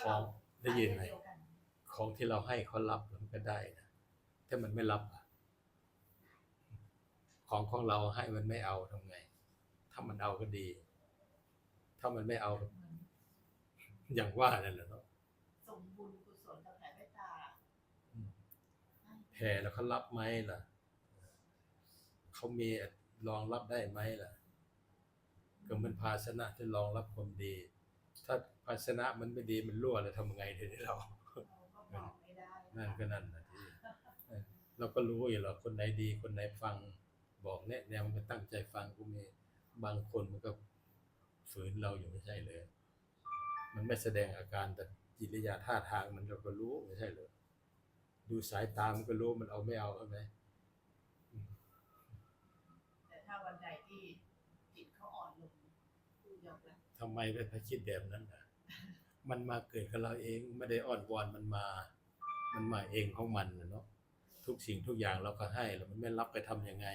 ของได้ยินไหมเดีวกันของที่เราให้เขารับมันก็ได้นะถ้ามันไม่รับอะของของเราให้มันไม่เอาทำไง ถ้ามันเอาก็ดี ถ้ามันไม่เอา อย่างว่านั่นแหละเนาะส่งบุญกุศลกับแผ่เมตตาแผ่แล้วเขารับไหมล่ะเขามีรองรับได้ไหมล่ะก็มันภาชนะที่รองรับความดี ถ้าภาชนะมันไม่ดีมันรั่วแล้วทำไงทีนี้เราเราก็บอกไม่ได้นั่นก็นั่นนะที่เออเราก็รู้อยู่หรอกคนไหนดีคนไหนฟังบอกแนะแนวมันก็ตั้งใจฟังกูมีบางคนมันก็ฝืนเราอยู่ไม่ใช่เลย มันไม่แสดงอาการแต่กิริยาท่าทางมันเราก็รู้ไม่ใช่เลย ดูสายตามันก็รู้มันเอาไม่เอาใช่ไหมแต่ถ้าวันใดที่จิตเขาอ่อนลงยอมรับ ทำไมไปคิดแบบนั้นอะ มันมาเกิดกับเราเองไม่ได้อ้อนวอนมันมา มันมาเองของมันนะเนาะทุกสิ่งทุกอย่างเราก็ให้แล้วมันไม่รับไปทำยังไง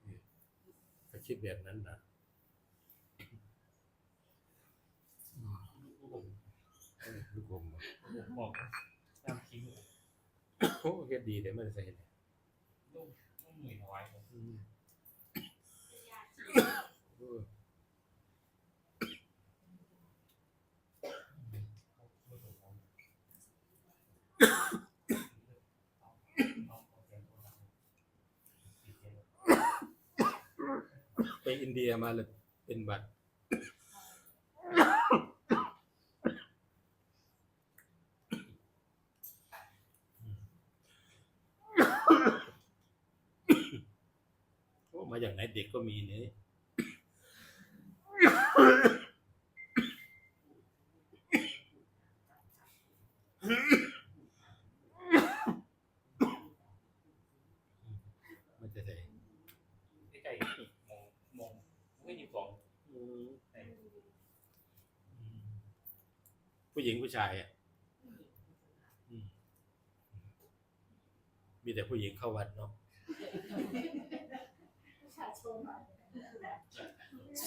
เออไปคิดแบบนั้นนะลูกผมเออลูกผมอมบอกน้ำคิงโอ้เฮ็ดีแต่ไม่ได้ใส่เลยลูกลูกหมื่นเอาไว้ผม อืมเออ เขาไม่ถูกผมน้องขอเสียงโทรศัพท์ติดเกม ไปอินเดียมาเลย เป็นบัตรโอ้มาอย่างไหนเด็กก็มีเนี่ย มันจะได้ ใกล้ๆมองมองไม่ยี่สิบสอง อืมแต่ผู้หญิงผู้ชายอะมีแต่ผู้หญิงเข้าวัดเนาะประชาชนหน่อย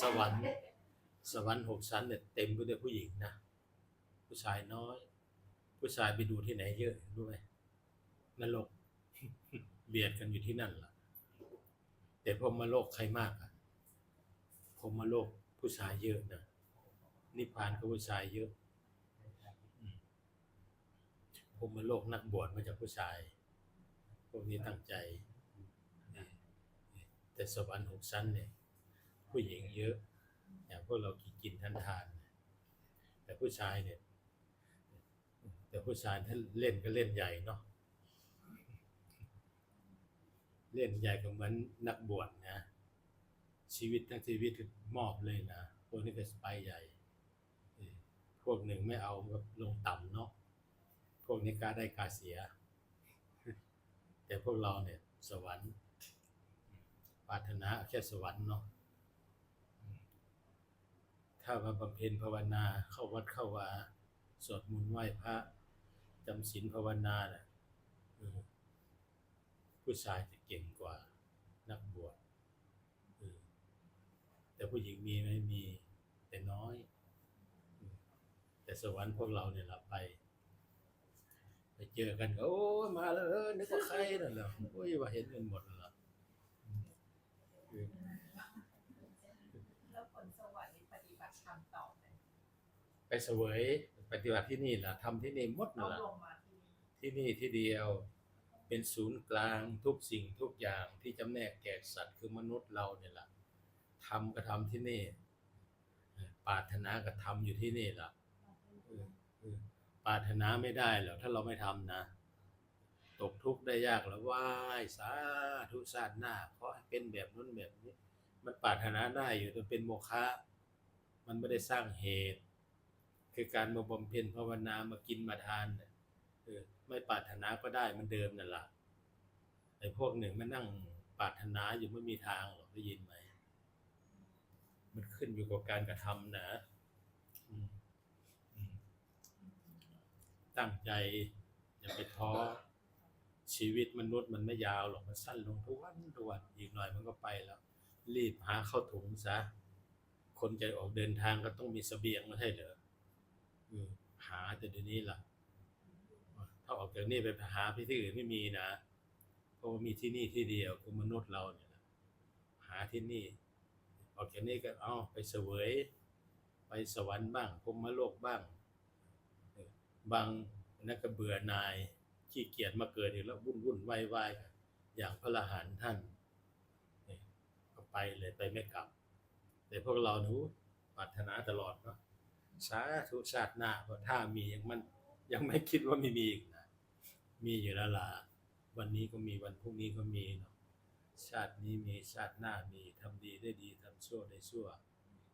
สวรรค์ สวรรค์หกชั้นเนี่ยเต็มไปด้วยผู้หญิงนะ ผู้ชายน้อย ผู้ชายไปดูที่ไหนเยอะรู้ไหมนรกเบียดกันอยู่ที่นั่นล่ะ แต่พรหมโลกใครมากอะพรหมโลก ผู้ชายเยอะนะนิพพานก็ผู้ชายเยอะพรหมโลกนักบวชมาจากผู้ชาย พวกนี้ตั้งใจ แต่สวรรค์หกชั้นเนี่ยผู้หญิงเยอะ อย่างพวกเรากินกินทานทาน แต่ผู้ชายเนี่ย แต่ผู้ชายถ้าเล่นก็เล่นใหญ่เนาะเล่นใหญ่ก็เหมือนนักบวชนะ ชีวิตทั้งชีวิตมอบเลยนะพวกนี้ก็ไปใหญ่พวกหนึ่งไม่เอาก็ลงต่ำเนาะพวกนี้กล้าได้กล้าเสีย แต่พวกเราเนี่ยสวรรค์ปรารถนาแค่สวรรค์เนาะถ้ามาบำเพ็ญภาวนาเข้าวัดเข้าวาสวดมนต์ไหว้พระจำศีลภาวนาน่ะผู้ชายจะเก่งกว่านักบวช แต่ผู้หญิงมีไหมมีแต่น้อยเออแต่สวรรค์พวกเราเนี่ยเราไป ไปเจอกันก็โอ้ยมาแล้วเออนึกว่าใครนั่นแหละโอ้ยว่าเห็นกันหมดแล้วล่ะเออแล้วคนสวรรค์นี่ปฏิบัติธรรมต่อไหมไปเสวยปฏิบัติที่นี่ล่ะทำที่นี่หมดต้นั่อนงแหละลงมาที่นี่ที่นี่ที่เดียวเป็นศูนย์กลางทุกสิ่งทุกอย่างที่จำแนกแก่สัตว์คือมนุษย์เราเนี่ยล่ะ ทำก็ทำที่นี่ปรารถนาก็ทำอยู่ที่นี่ล่ะเอปรารถนาไม่ได้หรอกถ้าเราไม่ทำนะตกทุกข์ได้ยากแล้วว่ายสาธุชาติหน้าขอให้เป็นแบบนู้นแบบนี้ มันปรารถนาได้อยู่แต่เป็นโมฆะมันไม่ได้สร้างเหตุ คือการมาบำเพ็ญภาวนามากินมาทานเนี่ยไม่ปรารถนาก็ได้มันเดิมนั่นแหละไอ้พวกหนึ่งมันนั่งปรารถนาอยู่ไม่มีทางหรอกได้ยินไหม มันขึ้นอยู่กับการกระทำนะ ตั้งใจ อย่าไปท้อ ชีวิตมนุษย์มันไม่ยาวหรอก มันสั้นลงทุกวันทุกวันอีกหน่อยมันก็ไปแล้ว รีบหาเข้าถุงซะ คนจะออกเดินทางก็ต้องมีเสบียงไม่ใช่เหรอเอหาแต่เดี๋ยวนี้ล่ะ ถ้าออกจากนี่ไปหาไปที่อื่นไม่มีนะ เพราะว่ามีที่นี่ที่เดียวคือมนุษย์เราเนี่ยหาที่นี่ ออกจากนี่ก็เอาไปเสวย ไปสวรรค์บ้างพรมโลกบ้าง บางนักเบื่อนายขี้เกียจมาเกิดอีกแล้ววุ่นวุ่นวายวายอย่างพระอรหันท่านก็ไปเลยไปไม่กลับ แต่พวกเราหนูปรารถนาตลอดเนาะสาธุชาติหน้าเพราะถ้ามียังมันยังไม่คิดว่าไม่มีอีกนะมีอยู่แล้วล่ะวันนี้ก็มีวันพรุ่งนี้ก็มีเนาะ ชาตินี้มีชาติหน้ามีทำดีได้ดีทำชั่วได้ชั่ว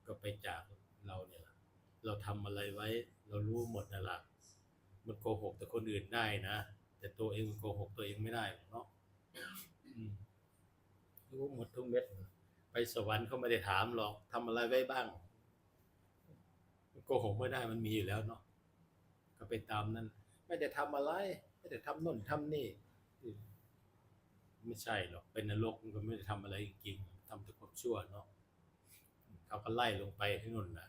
ก็ไปจากเราเนี่ย เราทำอะไรไว้ เรารู้หมดนั่นแหละมันโกหกแต่คนอื่นได้นะ แต่ตัวเองมันโกหกตัวเองไม่ได้เนาะรู้หมดทุกเม็ด ไปสวรรค์เขาไม่ได้ถามหรอกทำอะไรไว้บ้างโกหกไม่ได้มันมีอยู่แล้วเนาะก็ไปตามนั้น ไม่ได้ทำอะไร ไม่ได้ทำโน่นทำนี่ ไม่ใช่หรอกเป็นนรกมันก็ไม่ได้ทำอะไรจริงๆทำแต่ความชั่วเนาะเขาก็ไล่ลงไปที่นู่นนะ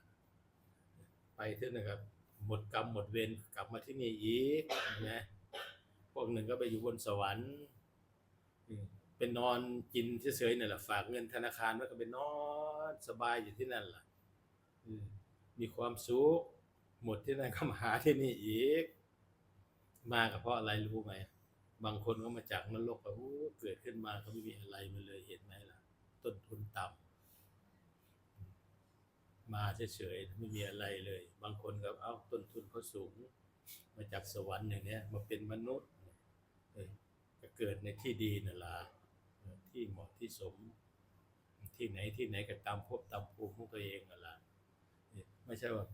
ไปที่นั่นก็หมดกรรมหมดเวรกลับมาที่นี่อีกนะพวกหนึ่งก็ไปอยู่บนสวรรค์เป็นนอนกินเฉยๆนี่แหละฝากเงินธนาคารไว้ก็เป็นนอนสบายอยู่ที่นั่นล่ะมีความสุขหมดที่นั่นก็มาหาที่นี่อีก มากับเพราะอะไรรู้ไหม บางคนก็มาจากนรกแบบโอ้เกิดขึ้นมาเขาไม่มีอะไรมาเลยเห็นไหมล่ะ ต้นทุนต่ำมาเฉยๆไม่มีอะไรเลย บางคนก็เอ้าต้นทุนเขาสูง มาจากสวรรค์อย่างเนี้ยมาเป็นมนุษย์เออก็เกิดในที่ดีนั่นล่ะที่เหมาะที่สม ที่ไหนที่ไหนก็ตามภพตามภูมิของตัวเองนั่นแหละไม่ใช่ว่า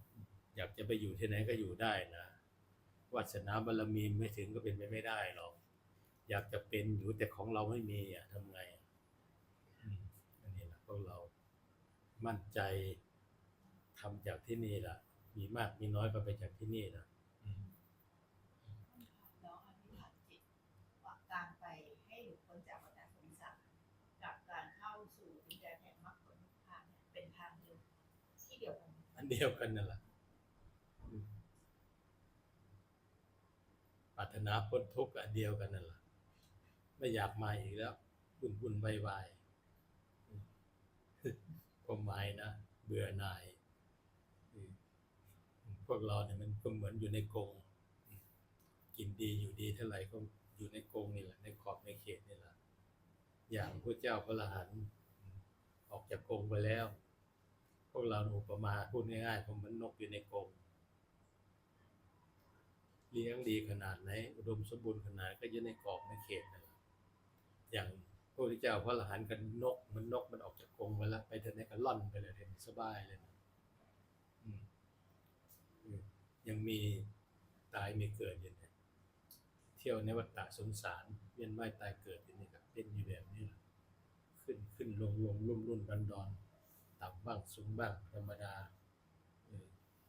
อยากจะไปอยู่ที่ไหนก็อยู่ได้นะวาสนาบารมีไม่ถึงก็เป็นไปไม่ได้หรอก อยากจะเป็นอยู่แต่ของเราไม่มีอะทำไงอันนี้แหละพวกเรา มั่นใจทำจากที่นี่ล่ะ มีมากมีน้อยก็ไปจากที่นี่นะอืมแล้วอธิษฐานจิตว่าการไปให้หลุดพ้นจากวัฏสงสารกับการเข้าสู่ดินแดนแห่งมรรคผลนิพพานเนี่ยเป็นทางเดียวที่เดียวกันอันเดียวกันนั่นแหละอืมปรารถนาพ้นทุกข์อันเดียวกันนั่นแหละ ไม่อยากมาอีกแล้วบุ่นบุ่นวายวายความหมายนะเบื่อหน่ายพวกเราเนี่ยมันก็เหมือนอยู่ในกรงกินดีอยู่ดีเท่าไหร่ก็อยู่ในกรงนี่แหละ ในขอบในเขตนี่แหละอย่างพระเจ้าพระรหันอออกจากกรงไปแล้ว พวกเราอุปมาพูดง่ายๆผมเหมือนนกอยู่ในกรงเลี้ยงดีขนาดไหนอุดมสมบูรณ์ขนาดก็อยู่ในกรอบในเขตนั่นแหละ อย่างพระพุทธเจ้าพระอรหันต์กันนก มันนกมันออกจากกรงไปแล้วไปทางไหนก็ล่อนไปเลยเห็นสบายเลยนะยังมีตายมีเกิดอยู่เนี่ยเที่ยวในวัฏฏะสงสาร เวียนว่ายตายเกิดอยู่นี่ครับเป็นอยู่แบบนี้แหละขึ้นขึ้นลงลงรุ่มรุ่นดอนดอนต่ำบ้างสูงบ้างธรรมดา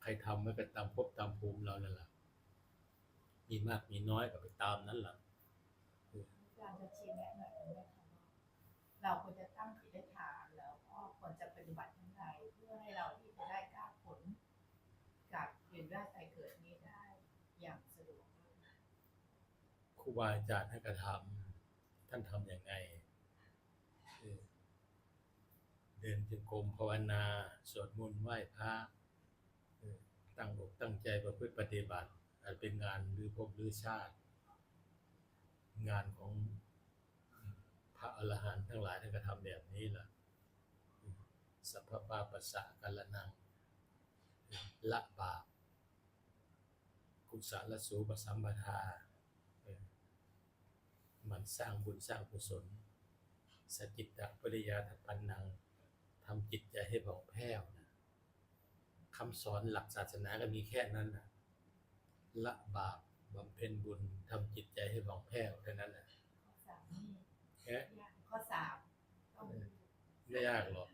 ใครทำไม่ก็ตามภพตามภูมิเรานั่นแหละมีมากมีน้อยก็ไปตามนั้นแหละ การจะชี้แนะหน่อยได้ไหมคะว่าเราควรจะตั้งจิตอธิษฐานแล้วก็ควรจะปฏิบัติย่างไรเพื่อให้เราที่จะได้ก้าวผลกับเวียนว่ายตายเกิดนี้ได้อย่างสะดวกครูบาอาจารย์ท่านก็ทำท่านทำอย่างไงเออเดินจงกรมภาวนา สวดมนต์ไหว้พระตั้งอกตั้งใจประพฤติปฏิบัติอาจเป็นงานหรือภพหรือชาติ งานของพระอรหันต์ทั้งหลายท่านก็ทำแบบนี้แหละสัพพะปาปัสสะกัลนัง ละบาปกุศลสูปสัมปทาเออมันสร้างบุญสร้างกุศล สจิตตปริยาทปันนังทำจิตใจให้ผ่องแผ้วนะคำสอนหลักศาสนาก็มีแค่นั้นนะละบาป บำเพ็ญบุญทำจิตใจให้ผ่องแผ้วเท่านั้นนะข้อสามนี่แค่ยากข้อสามต้องไม่ยากหรอก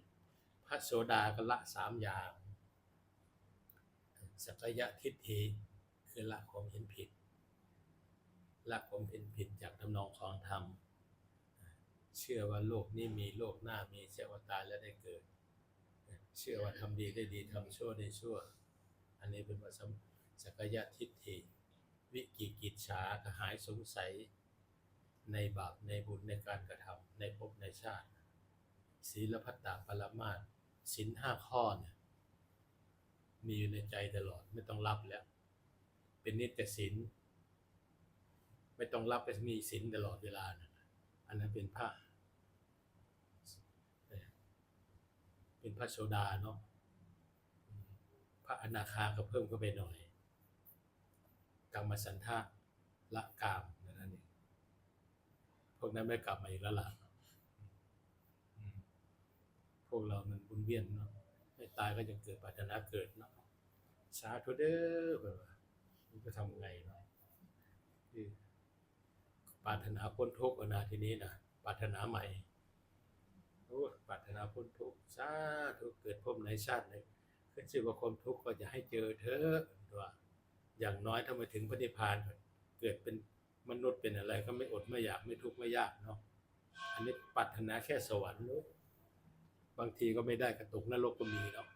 พระโสดาก็ละสามอย่างสักยะทิฏฐิคือละความเห็นผิดละความเห็นผิดจากทำนองของธรรม เชื่อว่าโลกนี้มีโลกหน้ามีเชื่อว่าตายแล้วได้เกิด เชื่อว่าทำดีได้ดีทำชั่วได้ชั่ว อันนี้เป็นว่าสำสักยะทิฏฐิ วิกิกิจฉาหายสงสัย ในบาปในบุญในการกระทำในภพในชาติศีลพัตตาปรมาสศีลห้าข้อเนี่ยมีอยู่ในใจตลอดไม่ต้องรับแล้ว เป็นนิจศีลไม่ต้องรับไปมีศีลตลอดเวลานะอันนั้นเป็นพระเป็นพระโสดาเนาะพระอนาคาก็เพิ่มเข้าไปหน่อย กรรมสันทะละกามนั่นเองพวกนั้นไม่กลับมาอีกแล้วล่ะอืมพวกเรามันบุญเวียนเนาะไม่ตายก็ยังเกิดปรารถนาเกิดเนาะสาธุเด้อเพื่อนว่ามันจะทำไงเนาะปรารถนาพ้นทุกข์อนาทีนี้นะปรารถนาใหม่โอ้ปรารถนาพ้นทุกข์สาธุเกิดพบในชาติไหนขึ้นชื่อว่าความทุกข์ก็จะให้เจอเถอะว่า อย่างน้อยถ้ามาถึงพระนิพพานเกิดเป็นมนุษย์เป็นอะไรก็ไม่อดไม่อยากไม่ทุกข์ไม่ยากเนาะอันนี้ปรารถนาแค่สวรรค์เนอะบางทีก็ไม่ได้กระตกนรกก็มีเนาะ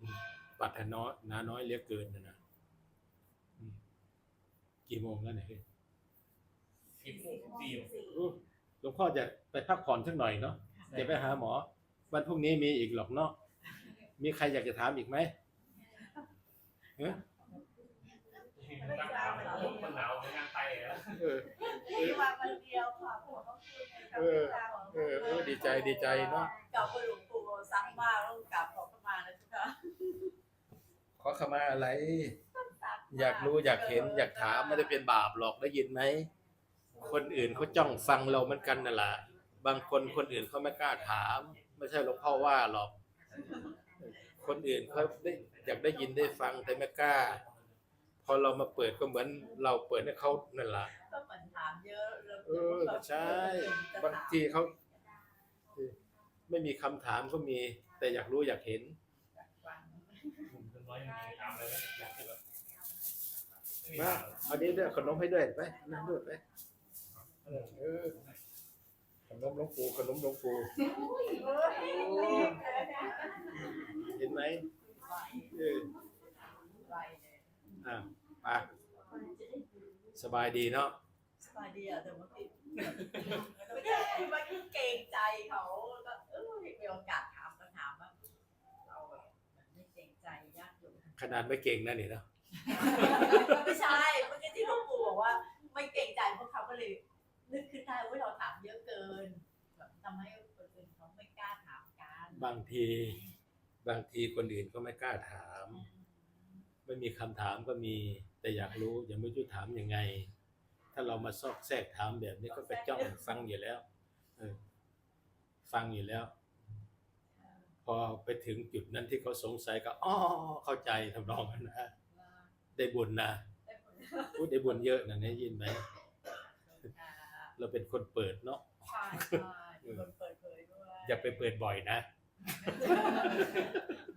อืมปรารถนานาน้อยเหลือเกินนะนะอืมกี่โมงแล้วเนี่ยสิบสี่อู้หลวงพ่อจะไปพักผ่อนสักหน่อยเนาะจะไปหาหมอ วันพรุ่งนี้มีอีกหรอกเนาะมีใครอยากจะถามอีกไหมเอ้ มันตั้งถามมันหนาวในงานไตแล้ว เออมีวันวันเดียวค่ะผมต้องพูดในคำเออพิจารณาของเออเออดีใจดีใจเนาะกลับไปหลวงปู่ซักมากต้องกลับขอเข้ามานะจ๊ะขอขมาอะไร อยากรู้อยากเห็นอยากถามไม่ได้เป็นบาปหรอกได้ยินไหม คนอื่นเขาจ้องฟังเราเหมือนกันน่ะล่ะบางคนคนอื่นเขาไม่กล้าถาม ไม่ใช่หลวงพ่อว่าหรอก คนอื่นเขาได้อยากได้ยินได้ฟังแต่ไม่กล้า พอเรามาเปิดก็เหมือนเราเปิดให้เขานั่นล่ะก็เหมือนถามเยอะแล้วเออใช่บางทีเขาไม่มีคำถามก็มี แต่อยากรู้อยากเห็นเป็นร้อยยังมีถามเลยอยากแบบมาเอานี้ด้วยขนมให้ด้วยไปนั่งด้วยไปเออเออขนมหลวงปู่ขนมหลวงปู่เห็นไหมเออ อ่าไปสบายดีเนาะสบายดีอะแต่บางทีไม่ได้มันเกรงใจเขาก็เออมีโอกาสถามก็ถามว่าเราแบบมันไม่เกรงใจยากอยู่ขนาดไม่เก่งนะนี่เนาะไม่ใช่เมื่อกี้ที่หลวงปู่บอกว่า ไม่เกรงใจพวกเขาก็เลยนึกขึ้นได้ว่าเราถามเยอะเกินแบบทำให้คนอื่นเขาไม่กล้าถามกันบางที บางทีคนอื่นก็ไม่กล้าถาม ไม่มีคำถามก็มี แต่อยากรู้ยังไม่รู้ถามยังไง ถ้าเรามาซอกแซกถามแบบนี้ก็กระจ้องฟังอยู่แล้วเออฟังอยู่แล้ว พอไปถึงจุดนั้นที่เขาสงสัยก็อ๋อเข้าใจทำนองนั้นนะได้บุญนะพูดได้บุญเยอะนะได้ยินไหมเราเป็นคนเปิดเนาะใช่ใช่คนเปิดเผยด้วยอย่าไปเปิดบ่อยนะ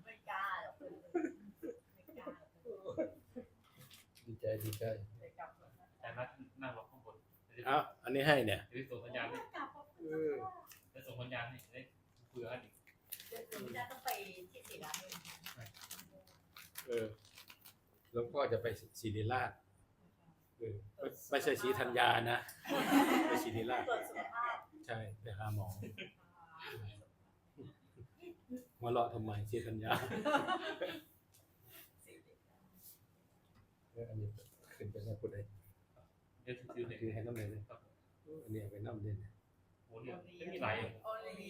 ไม่กล้าหรอกเปิดเผยไม่กล้าหรอกเปิดเผย ดีใจดีใจเดี๋ยวกลับมาแต่นัดนั่งรอข้างบนเอ้าอันนี้ให้เนี่ยจะได้ส่งสัญญาณให้กลับมาเออจะส่งสัญญาณให้ได้เผื่ออีกเดี๋ยวหนูจะต้องไปที่ศรีราชเลยเออหลวงพ่อจะไปศิริราชเออไม่ไม่ใช่ศรีธัญญานะไปศิริราชตรวจสุขภาพใช่ไปหาหมอมาเลาะทำไมศรีธัญญาเอออันนี้ขึ้นไปให้ผู้ใดเดี๋ยวซื้อเนี่ยคือให้น้ำเลยเลยเอออันนี้เอาไปน้ำเด่นโอ้เนี่ยไม่มีไหลโอลี